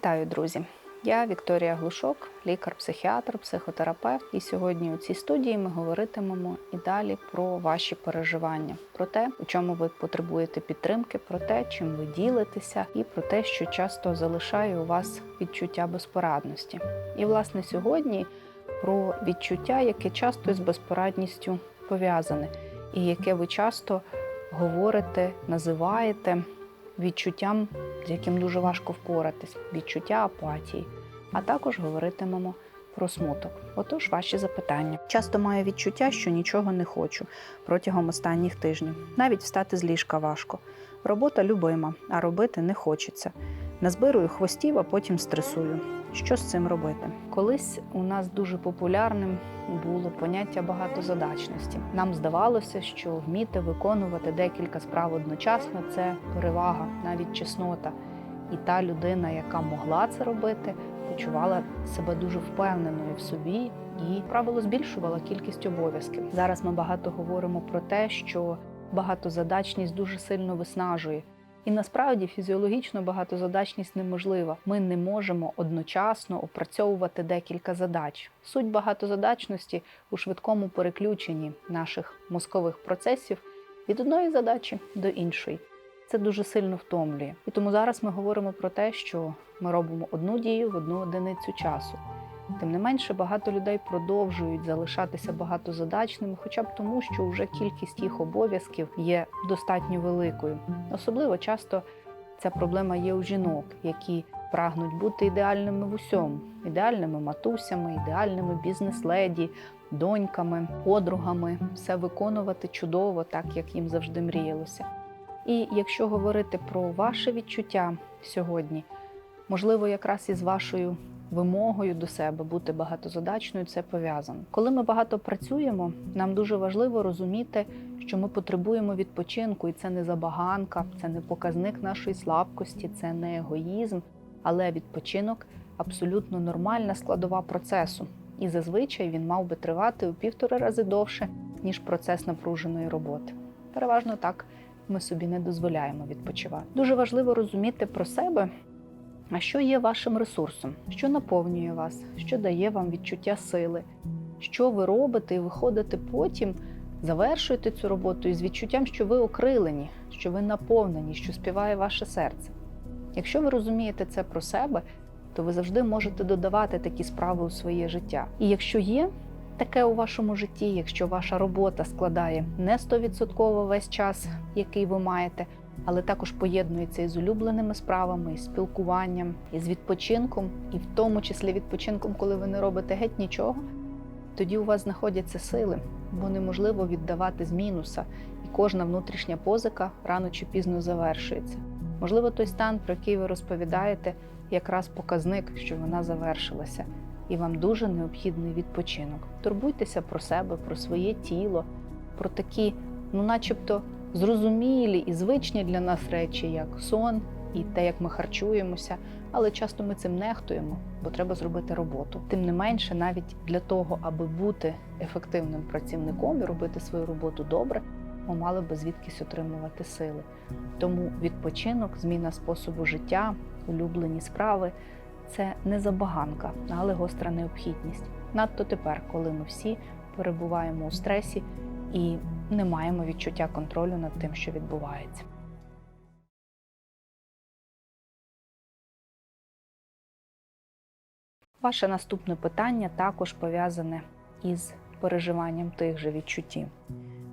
Вітаю, друзі! Я Вікторія Глушок, лікар-психіатр, психотерапевт. І сьогодні у цій студії ми говоритимемо і далі про ваші переживання, про те, у чому ви потребуєте підтримки, про те, чим ви ділитеся, і про те, що часто залишає у вас відчуття безпорадності. І, власне, сьогодні про відчуття, яке часто з безпорадністю пов'язане, і яке ви часто говорите, називаєте відчуттям, з яким дуже важко впоратись, відчуття апатії. А також говоритимемо про смуток. Отож, ваші запитання. Часто маю відчуття, що нічого не хочу протягом останніх тижнів. Навіть встати з ліжка важко. Робота любима, а робити не хочеться. Назбирую хвостів, а потім стресую. Що з цим робити? Колись у нас дуже популярним було поняття багатозадачності. Нам здавалося, що вміти виконувати декілька справ одночасно це перевага, навіть чеснота. І та людина, яка могла це робити, почувала себе дуже впевненою в собі і правило збільшувала кількість обов'язків. Зараз ми багато говоримо про те, що багатозадачність дуже сильно виснажує. І насправді фізіологічно багатозадачність неможлива. Ми не можемо одночасно опрацьовувати декілька задач. Суть багатозадачності у швидкому переключенні наших мозкових процесів від одної задачі до іншої. Це дуже сильно втомлює. І тому зараз ми говоримо про те, що ми робимо одну дію в одну одиницю часу. Тим не менше, багато людей продовжують залишатися багатозадачними, хоча б тому, що вже кількість їх обов'язків є достатньо великою. Особливо часто ця проблема є у жінок, які прагнуть бути ідеальними в усьому, ідеальними матусями, ідеальними бізнес-леді, доньками, подругами, все виконувати чудово, так як їм завжди мріялося. І якщо говорити про ваше відчуття сьогодні, можливо, якраз із вашою вимогою до себе бути багатозадачною це пов'язано. Коли ми багато працюємо, нам дуже важливо розуміти, що ми потребуємо відпочинку, і це не забаганка, це не показник нашої слабкості, це не егоїзм, але відпочинок абсолютно нормальна складова процесу. І зазвичай він мав би тривати у півтори рази довше, ніж процес напруженої роботи. Переважно так ми собі не дозволяємо відпочивати. Дуже важливо розуміти про себе, а що є вашим ресурсом, що наповнює вас, що дає вам відчуття сили, що ви робите і виходите потім, завершуєте цю роботу із відчуттям, що ви окрилені, що ви наповнені, що співає ваше серце. Якщо ви розумієте це про себе, то ви завжди можете додавати такі справи у своє життя. І якщо є таке у вашому житті, якщо ваша робота складає не 100% весь час, який ви маєте, але також поєднується із улюбленими справами, із спілкуванням, із відпочинком, і в тому числі відпочинком, коли ви не робите геть нічого, тоді у вас знаходяться сили, бо неможливо віддавати з мінуса, і кожна внутрішня позика рано чи пізно завершується. Можливо, той стан, про який ви розповідаєте, якраз показник, що вона завершилася, і вам дуже необхідний відпочинок. Турбуйтеся про себе, про своє тіло, про такі, ну, начебто, зрозумілі і звичні для нас речі, як сон і те, як ми харчуємося, але часто ми цим нехтуємо, бо треба зробити роботу. Тим не менше, навіть для того, аби бути ефективним працівником і робити свою роботу добре, ми мали би звідкись отримувати сили. Тому відпочинок, зміна способу життя, улюблені справи це не забаганка, але гостра необхідність. Надто тепер, коли ми всі перебуваємо у стресі і не маємо відчуття контролю над тим, що відбувається. Ваше наступне питання також пов'язане із переживанням тих же відчуттів.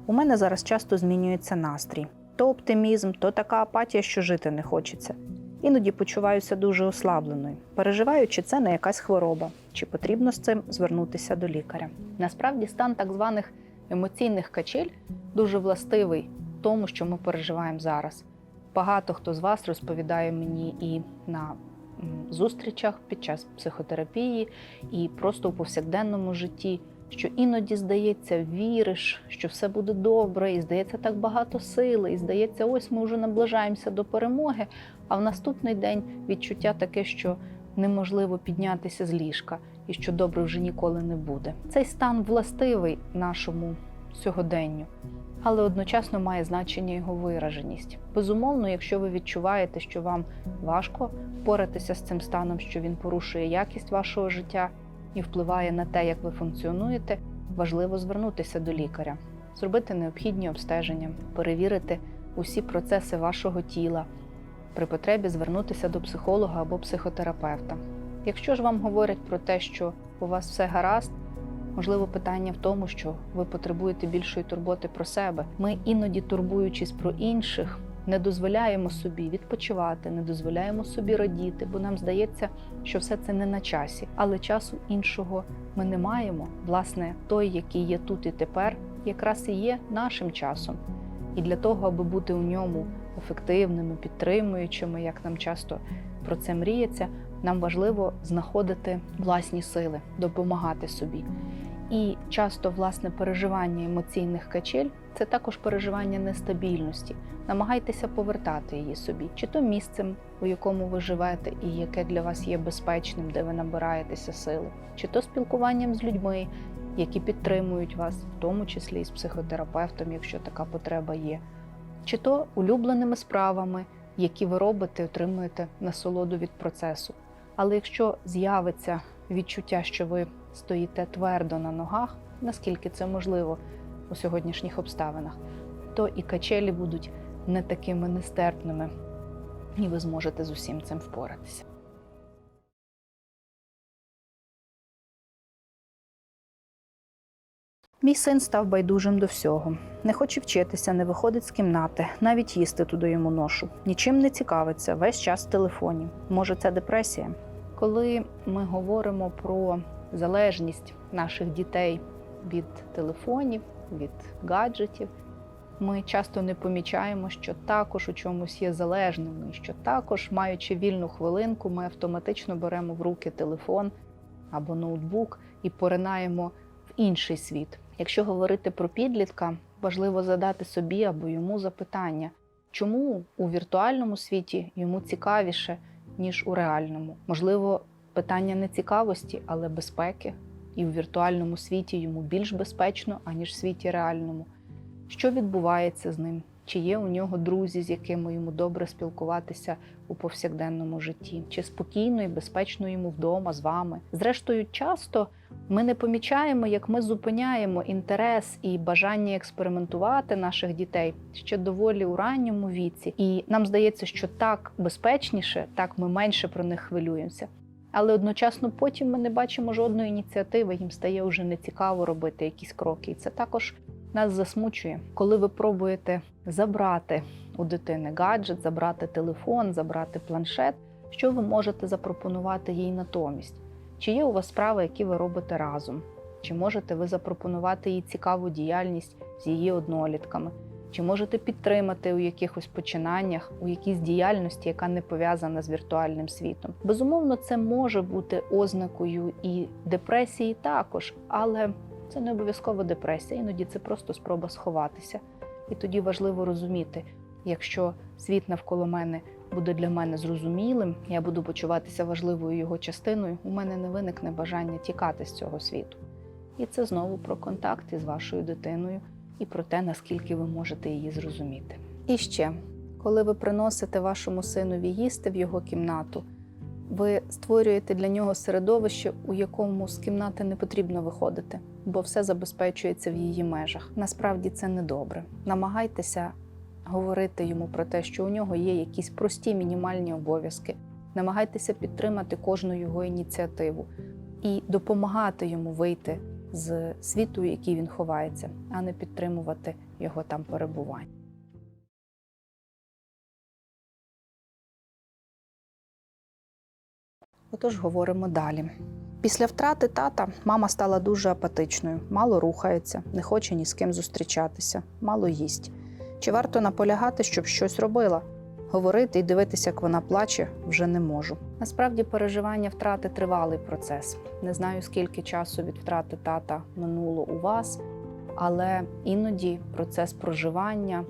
У мене зараз часто змінюється настрій: то оптимізм, то така апатія, що жити не хочеться. Іноді почуваюся дуже ослабленою, переживаю, чи це не якась хвороба, чи потрібно з цим звернутися до лікаря. Насправді, стан так званих емоційних качель дуже властивий тому, що ми переживаємо зараз. Багато хто з вас розповідає мені і на зустрічах під час психотерапії, і просто у повсякденному житті, що іноді здається, віриш, що все буде добре, і здається так багато сили, і здається, ось ми вже наближаємося до перемоги. А в наступний день відчуття таке, що неможливо піднятися з ліжка і що добре вже ніколи не буде. Цей стан властивий нашому сьогоденню, але одночасно має значення його вираженість. Безумовно, якщо ви відчуваєте, що вам важко впоратися з цим станом, що він порушує якість вашого життя і впливає на те, як ви функціонуєте, важливо звернутися до лікаря, зробити необхідні обстеження, перевірити усі процеси вашого тіла, при потребі звернутися до психолога або психотерапевта. Якщо ж вам говорять про те, що у вас все гаразд, можливо, питання в тому, що ви потребуєте більшої турботи про себе. Ми іноді, турбуючись про інших, не дозволяємо собі відпочивати, не дозволяємо собі радіти, бо нам здається, що все це не на часі, але часу іншого ми не маємо. Власне, той, який є тут і тепер, якраз і є нашим часом. І для того, аби бути у ньому ефективними, підтримуючими, як нам часто про це мріється, нам важливо знаходити власні сили, допомагати собі. І часто власне переживання емоційних качель це також переживання нестабільності. Намагайтеся повертати її собі, чи то місцем, у якому ви живете, і яке для вас є безпечним, де ви набираєтеся сили, чи то спілкуванням з людьми, які підтримують вас, в тому числі і з психотерапевтом, якщо така потреба є, чи то улюбленими справами, які ви робите, отримуєте насолоду від процесу. Але якщо з'явиться відчуття, що ви стоїте твердо на ногах, наскільки це можливо у сьогоднішніх обставинах, то і качелі будуть не такими нестерпними, і ви зможете з усім цим впоратися. Мій син став байдужим до всього. Не хоче вчитися, не виходить з кімнати, навіть їсти туди йому ношу. Нічим не цікавиться, весь час в телефоні. Може, це депресія? Коли ми говоримо про залежність наших дітей від телефонів, від гаджетів, ми часто не помічаємо, що також у чомусь є залежними, що також, маючи вільну хвилинку, ми автоматично беремо в руки телефон або ноутбук і поринаємо в інший світ. Якщо говорити про підлітка, важливо задати собі або йому запитання, чому у віртуальному світі йому цікавіше, ніж у реальному. Можливо, питання не цікавості, але безпеки. І в віртуальному світі йому більш безпечно, аніж в світі реальному. Що відбувається з ним? Чи є у нього друзі, з якими йому добре спілкуватися у повсякденному житті? Чи спокійно і безпечно йому вдома з вами? Зрештою, часто ми не помічаємо, як ми зупиняємо інтерес і бажання експериментувати наших дітей ще доволі у ранньому віці, і нам здається, що так безпечніше, так ми менше про них хвилюємося. Але одночасно потім ми не бачимо жодної ініціативи, їм стає вже нецікаво робити якісь кроки. І це також нас засмучує, коли ви пробуєте забрати у дитини гаджет, забрати телефон, забрати планшет. Що ви можете запропонувати їй натомість? Чи є у вас справи, які ви робите разом? Чи можете ви запропонувати їй цікаву діяльність з її однолітками? Чи можете підтримати у якихось починаннях, у якійсь діяльності, яка не пов'язана з віртуальним світом? Безумовно, це може бути ознакою і депресії також, але це не обов'язково депресія, іноді це просто спроба сховатися. І тоді важливо розуміти, якщо світ навколо мене буде для мене зрозумілим, я буду почуватися важливою його частиною, у мене не виникне бажання тікати з цього світу. І це знову про контакт із вашою дитиною і про те, наскільки ви можете її зрозуміти. І ще, коли ви приносите вашому синові їсти в його кімнату, ви створюєте для нього середовище, у якому з кімнати не потрібно виходити, бо все забезпечується в її межах. Насправді це не добре. Намагайтеся говорити йому про те, що у нього є якісь прості мінімальні обов'язки. Намагайтеся підтримати кожну його ініціативу і допомагати йому вийти з світу, який він ховається, а не підтримувати його там перебування. Отож, говоримо далі. Після втрати тата мама стала дуже апатичною, мало рухається, не хоче ні з ким зустрічатися, мало їсть. Чи варто наполягати, щоб щось робила? Говорити і дивитися, як вона плаче, вже не можу. Насправді, переживання втрати тривалий процес. Не знаю, скільки часу від втрати тата минуло у вас, але іноді процес проживання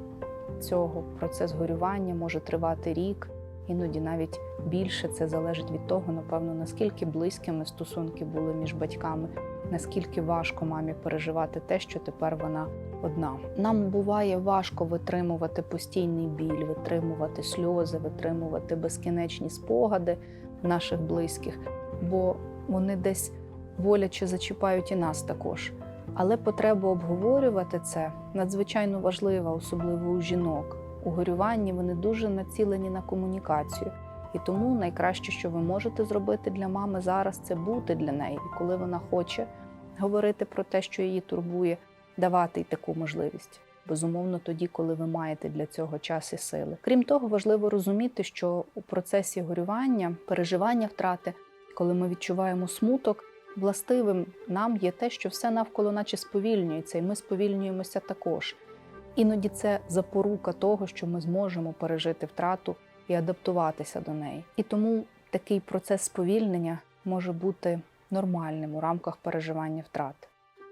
цього, процес горювання може тривати рік, іноді навіть більше. Це залежить від того, напевно, наскільки близькими стосунки були між батьками наскільки важко мамі переживати те, що тепер вона одна. Нам буває важко витримувати постійний біль, витримувати сльози, витримувати безкінечні спогади наших близьких, бо вони десь боляче зачіпають і нас також. Але потреба обговорювати це надзвичайно важлива, особливо у жінок. У горюванні вони дуже націлені на комунікацію. І тому найкраще, що ви можете зробити для мами зараз, це бути для неї. І коли вона хоче говорити про те, що її турбує, давати й таку можливість. Безумовно, тоді, коли ви маєте для цього час і сили. Крім того, важливо розуміти, що у процесі горювання, переживання втрати, коли ми відчуваємо смуток, властивим нам є те, що все навколо наче сповільнюється, і ми сповільнюємося також. Іноді це запорука того, що ми зможемо пережити втрату і адаптуватися до неї. І тому такий процес сповільнення може бути нормальним у рамках переживання втрати.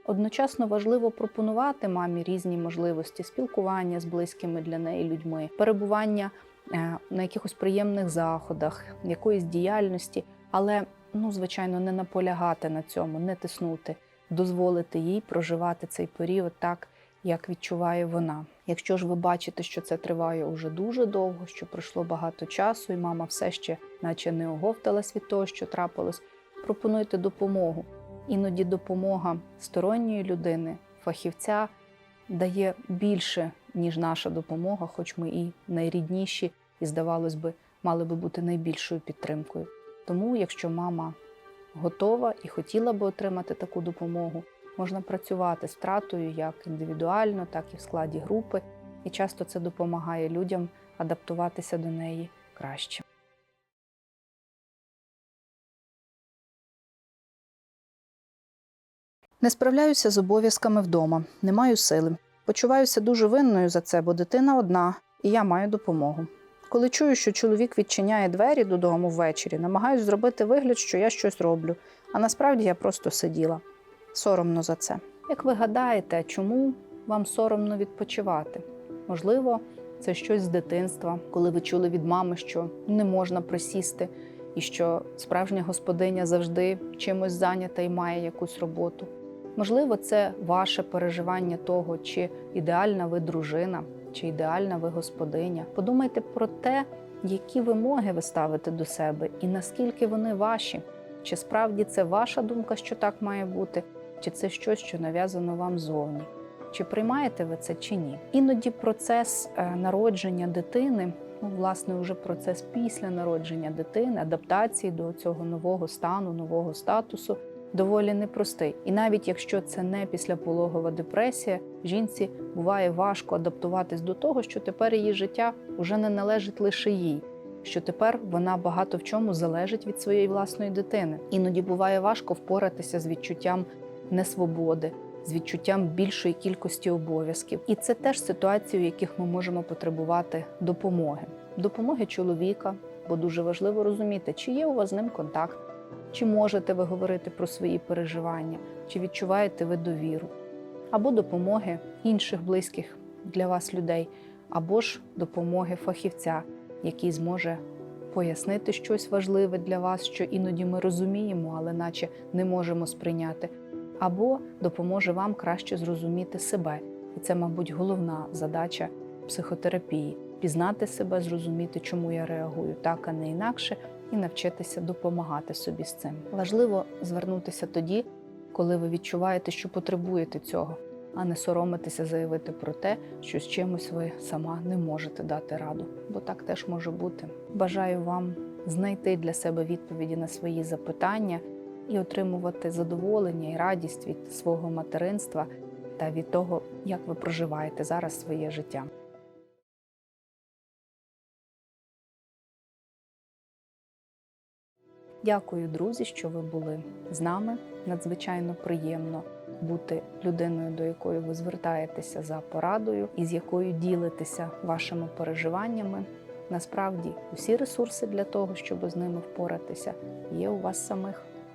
Одночасно важливо пропонувати мамі різні можливості спілкування з близькими для неї людьми, перебування е, на якихось приємних заходах, якоїсь діяльності, але ну, звичайно, не наполягати на цьому, не тиснути, дозволити їй проживати цей період так, як відчуває вона. Якщо ж ви бачите, що це триває уже дуже довго, що пройшло багато часу, і мама все ще, наче не оговталась від того, що трапилось, пропонуйте допомогу. Іноді допомога сторонньої людини, фахівця дає більше, ніж наша допомога, хоч ми і найрідніші, і, здавалось би, мали би бути найбільшою підтримкою. Тому, якщо мама готова і хотіла би отримати таку допомогу, можна працювати з втратою як індивідуально, так і в складі групи, і часто це допомагає людям адаптуватися до неї краще. Не справляюся з обов'язками вдома, не маю сили. Почуваюся дуже винною за це, бо дитина одна, і я маю допомогу. Коли чую, що чоловік відчиняє двері додому ввечері, намагаюсь зробити вигляд, що я щось роблю, а насправді я просто сиділа. Соромно за це. Як ви гадаєте, чому вам соромно відпочивати? Можливо, це щось з дитинства, коли ви чули від мами, що не можна присісти, і що справжня господиня завжди чимось зайнята і має якусь роботу. Можливо, це ваше переживання того, чи ідеальна ви дружина, чи ідеальна ви господиня. Подумайте про те, які вимоги ви ставите до себе і наскільки вони ваші. Чи справді це ваша думка, що так має бути, чи це щось, що нав'язано вам зовні? Чи приймаєте ви це чи ні? Іноді процес е, народження дитини, ну, власне, вже процес після народження дитини, адаптації до цього нового стану, нового статусу доволі непростий. І навіть якщо це не післяпологова депресія, жінці буває важко адаптуватись до того, що тепер її життя вже не належить лише їй. Що тепер вона багато в чому залежить від своєї власної дитини. Іноді буває важко впоратися з відчуттям несвободи, з відчуттям більшої кількості обов'язків. І це теж ситуації, в яких ми можемо потребувати допомоги. Допомоги чоловіка, бо дуже важливо розуміти, чи є у вас з ним контакт, чи можете ви говорити про свої переживання, чи відчуваєте ви довіру, або допомоги інших близьких для вас людей, або ж допомоги фахівця, який зможе пояснити щось важливе для вас, що іноді ми розуміємо, але наче не можемо сприйняти, або допоможе вам краще зрозуміти себе. І це, мабуть, головна задача психотерапії пізнати себе, зрозуміти, чому я реагую так, а не інакше, і навчитися допомагати собі з цим. Важливо звернутися тоді, коли ви відчуваєте, що потребуєте цього, а не соромитися заявити про те, що з чимось ви сама не можете дати раду, бо так теж може бути. Бажаю вам знайти для себе відповіді на свої запитання і отримувати задоволення і радість від свого материнства та від того, як ви проживаєте зараз своє життя. Дякую, друзі, що ви були з нами. Надзвичайно приємно бути людиною, до якої ви звертаєтеся за порадою і з якою ділитеся вашими переживаннями. Насправді, усі ресурси для того, щоб з ними впоратися, є у вас самих.